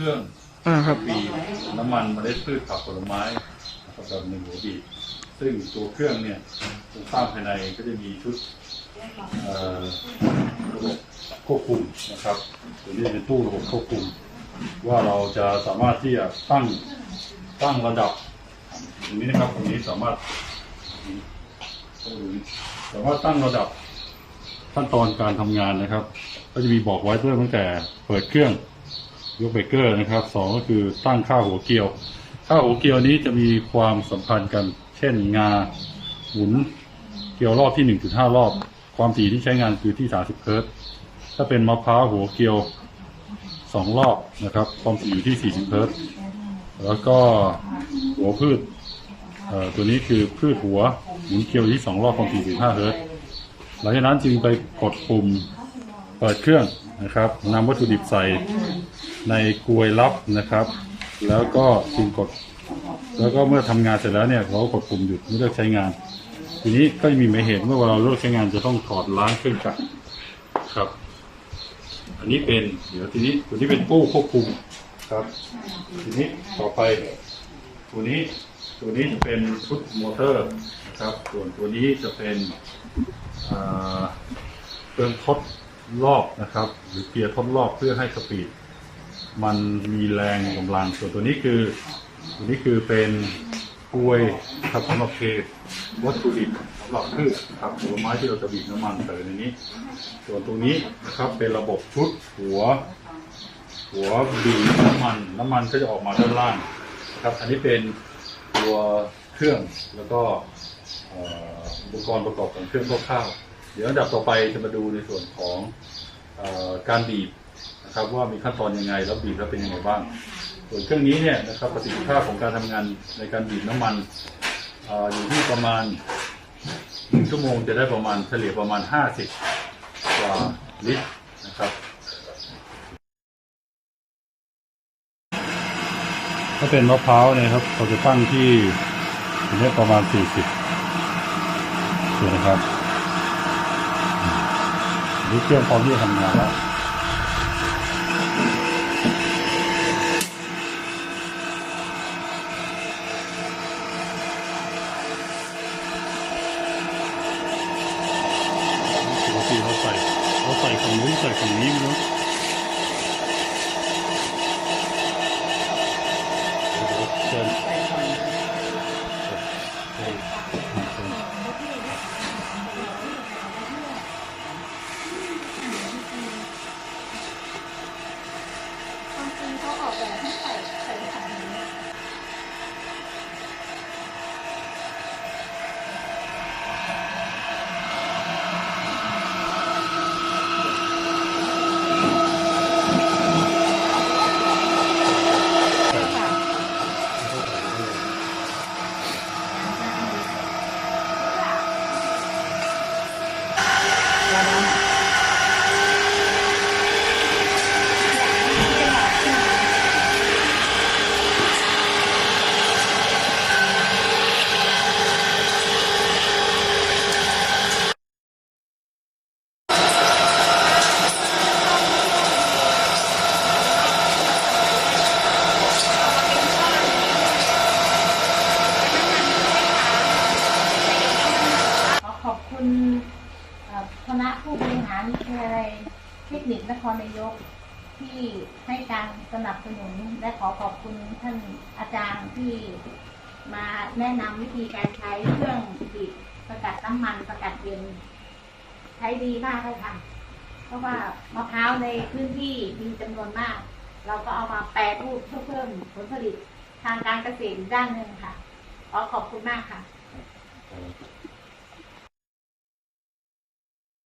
รื่องอ่าครับ บีบน้ำมันเมล็ดพืชผักผลไม้นะครับแบบหนึ่งหัวบีบซึ่งตัวเครื่องเนี่ยโครงสร้างภายในก็จะมีชุดเอ่อระบบควบคุมนะครับตัวนี้เป็นตู้ระบบควบคุม ว่าเราจะสามารถที่จะตั้งตั้งระดับตรงนี้นะครับตรงนี้สามารถสามารถตั้งระดับขั้นตอนการทำงานนะครับ ก็จะมีบอกไว้ด้วยตั้งแต่เปิดเครื่อง ยกเบเกอร์นะครับสองก็คือตั้งค่าหัวเกลียว ค่าหัวเกลียวนี้จะมีความสัมพันธ์กัน เช่นงาหมุนเกลียวรอบที่ 1.5 รอบ ความถี่ที่ใช้งานคือที่ 30 เฮิร์ตถ้าเป็นมะพร้าวหัวเกลียว 2 รอบนะครับ ความถี่อยู่ที่ 40 เฮิร์ตแล้วก็หัวพืชตัวนี้คือพืชหัวหมุนเกลียวอยู่ที่2รอบความถี่45 เฮิร์ตหลังจากนั้นจึงไปกดปุ่มเปิดเครื่องนะครับนำวัตถุดิบใส่ ในกลวยลับนะครับ แล้วก็จึงกด แล้วก็เมื่อทำงานเสร็จแล้วเนี่ยเราก็กดปุ่มหยุดไม่เลิกใช้งาน ทีนี้ก็จะมีหมายเหตุเมื่อเราเลิกใช้งานจะต้องถอดล้างเครื่องจักรครับ อันนี้เป็นเดี๋ยวทีนี้ตัวนี้เป็นตู้ควบคุมครับ ทีนี้ต่อไป ตัวนี้ตัวนี้จะเป็นชุดมอเตอร์นะครับ ส่วนตัวนี้จะเป็นเครื่องทดรอบนะครับ หรือเกียร์ทดรอบเพื่อให้สปีด มันมีแรงกำลังส่วนตัวนี้คือตัวนี้คือเป็นกล้วยครับสำหรับเทวัตถุดิบสำหรับพืชครับผลไม้ที่เราจะบีบน้ำมันใส่ในนี้ ส่วนตรงนี้นะครับเป็นระบบชุดหัว หัวบีบน้ำมันน้ำมันก็จะออกมาด้านล่างนะครับอันนี้เป็นตัวเครื่องแล้วก็อุปกรณ์ประกอบของเครื่องคร่าวๆเดี๋ยวอันดับต่อไปจะมาดูในส่วนของอการบีบ นะครับว่ามีขั้นตอนยังไงแล้วบีบแล้วเป็นยังไงบ้างส่วนเครื่องนี้เนี่ยนะครับประสิทธิภาพของการทำงานในการบีบน้ำมันออยู่ที่ประมาณหนึ่งชั่วโมงจะได้ประมาณเฉลี่ยประมาณ 50 กว่าลิตรนะครับถ้าเป็นมะพร้าวเนี่ยครับเราจะตั้งที่อันนี้ประมาณ 40ถูกนะครับนนี่เครื่องพร้อมที่จะทำงานแล้ว ปกติเราใส่ เร คนิคนครนายกที่ให้การสนับสนุนและขอขอบคุณท่านอาจารย์ที่มาแนะนำวิธีการใช้เครื่องบีบสกัดน้ำมันสกัดเย็น ใช้ดีมากเลยค่ะ เพราะว่ามะพร้าวในพื้นที่มีจำนวนมาก เราก็เอามาแปรรูปเพื่อเพิ่มผลผลิตทางการเกษตรด้านหนึ่งค่ะ ขอขอบคุณมากค่ะ